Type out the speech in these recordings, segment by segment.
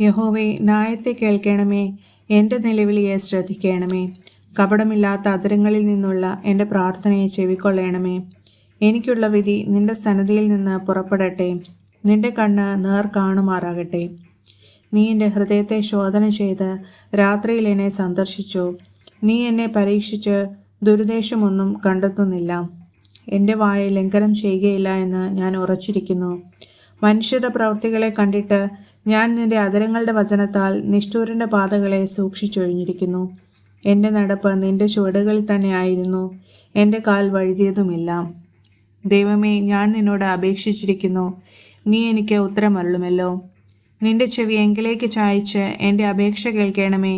യഹോവേ ന്യായത്തെ കേൾക്കണമേ. എന്റെ നിലവിളിയെ ശ്രദ്ധിക്കണമേ. കപടമില്ലാത്ത അതിരങ്ങളിൽ നിന്നുള്ള എന്റെ പ്രാർത്ഥനയെ ചെവിക്കൊള്ളണമേ. എനിക്കുള്ള വിധി നിന്റെ സന്നദ്ധിയിൽ നിന്ന് പുറപ്പെടട്ടെ. നിന്റെ കണ്ണ് നേർ കാണുമാറാകട്ടെ. നീ എന്റെ ഹൃദയത്തെ ശോധന ചെയ്ത് രാത്രിയിൽ എന്നെ സന്ദർശിച്ചു. നീ എന്നെ പരീക്ഷിച്ച് ദുരുദ്ദേശമൊന്നും കണ്ടെത്തുന്നില്ല. എന്റെ വായ ലംഘനം ചെയ്യുകയില്ല എന്ന് ഞാൻ ഉറച്ചിരിക്കുന്നു. മനുഷ്യരുടെ പ്രവൃത്തികളെ കണ്ടിട്ട് ഞാൻ നിന്റെ അതരങ്ങളുടെ വചനത്താൽ നിഷ്ഠൂരന്റെ പാതകളെ സൂക്ഷിച്ചൊഴിഞ്ഞിരിക്കുന്നു. എന്റെ നടപ്പ് നിന്റെ ചുവടുകളിൽ തന്നെ ആയിരുന്നു. എന്റെ കാൽ വഴുതിയതുമില്ല. ദൈവമേ ഞാൻ നിന്നോട് അപേക്ഷിച്ചിരിക്കുന്നു. നീ എനിക്ക് ഉത്തരമരുളുമല്ലോ. നിന്റെ ചെവി എങ്കിലേക്ക് ചായച്ച് എന്റെ അപേക്ഷ കേൾക്കണമേ.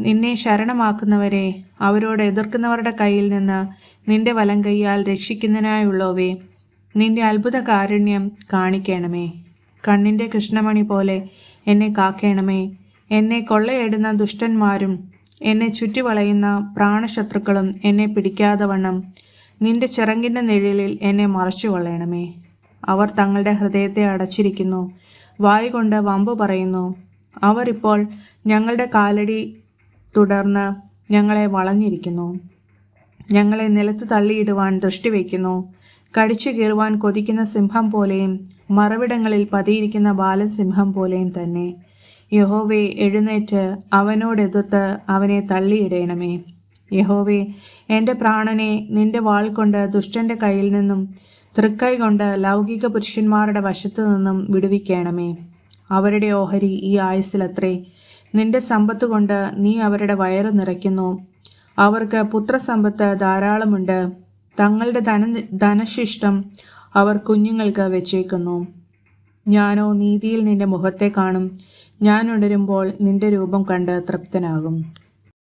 നിന്നെ ശരണമാക്കുന്നവരെ അവരോട് എതിർക്കുന്നവരുടെ കയ്യിൽ നിന്ന് നിന്റെ വലം കൈയാൽ രക്ഷിക്കുന്നതിനായുള്ളവേ നിന്റെ അത്ഭുത കാരുണ്യം കാണിക്കണമേ. കണ്ണിന്റെ കൃഷ്ണമണി പോലെ എന്നെ കാക്കേണമേ. എന്നെ കൊള്ളയിടുന്ന ദുഷ്ടന്മാരും എന്നെ ചുറ്റിവളയുന്ന പ്രാണശത്രുക്കളും എന്നെ പിടിക്കാതെ വണ്ണം നിന്റെ ചിറങ്കിന്റെ നിഴലിൽ എന്നെ മറച്ചു കൊള്ളണമേ അവർ തങ്ങളുടെ ഹൃദയത്തെ അടച്ചിരിക്കുന്നു വായ് കൊണ്ട് വമ്പ് പറയുന്നു അവർ ഇപ്പോൾ ഞങ്ങളുടെ കാലടി തുടർന്ന് ഞങ്ങളെ വളഞ്ഞിരിക്കുന്നു. ഞങ്ങളെ നിലത്ത് തള്ളിയിടുവാൻ ദൃഷ്ടി വയ്ക്കുന്നു. കടിച്ചു കീറുവാൻ കൊതിക്കുന്ന സിംഹം പോലെയും മറവിടങ്ങളിൽ പതിയിരിക്കുന്ന ബാലസിംഹം പോലെയും തന്നെ. യഹോവെ എഴുന്നേറ്റ് അവനോടെതിർത്ത് അവനെ തള്ളിയിടയണമേ യഹോവെ എന്റെ പ്രാണനെ നിന്റെ വാൾ കൊണ്ട് ദുഷ്ടന്റെ കയ്യിൽ നിന്നും തൃക്കൈ കൊണ്ട് ലൗകിക പുരുഷന്മാരുടെ വശത്തു നിന്നും വിടുവിക്കണമേ. അവരുടെ ഓഹരി ഈ ആയുസ്സിലത്രേ. നിന്റെ സമ്പത്ത് കൊണ്ട് നീ അവരുടെ വയറ് നിറയ്ക്കുന്നു. അവർക്ക് പുത്രസമ്പത്ത് ധാരാളമുണ്ട്. തങ്ങളുടെ ധന ധനശിഷ്ടം അവർ കുഞ്ഞുങ്ങൾക്ക് വെച്ചേക്കുന്നു. ഞാനോ നീതിയിൽ നിന്റെ മുഖത്തെ കാണും. ഞാൻ ഉണരുമ്പോൾ നിന്റെ രൂപം കണ്ട് തൃപ്തനാകും.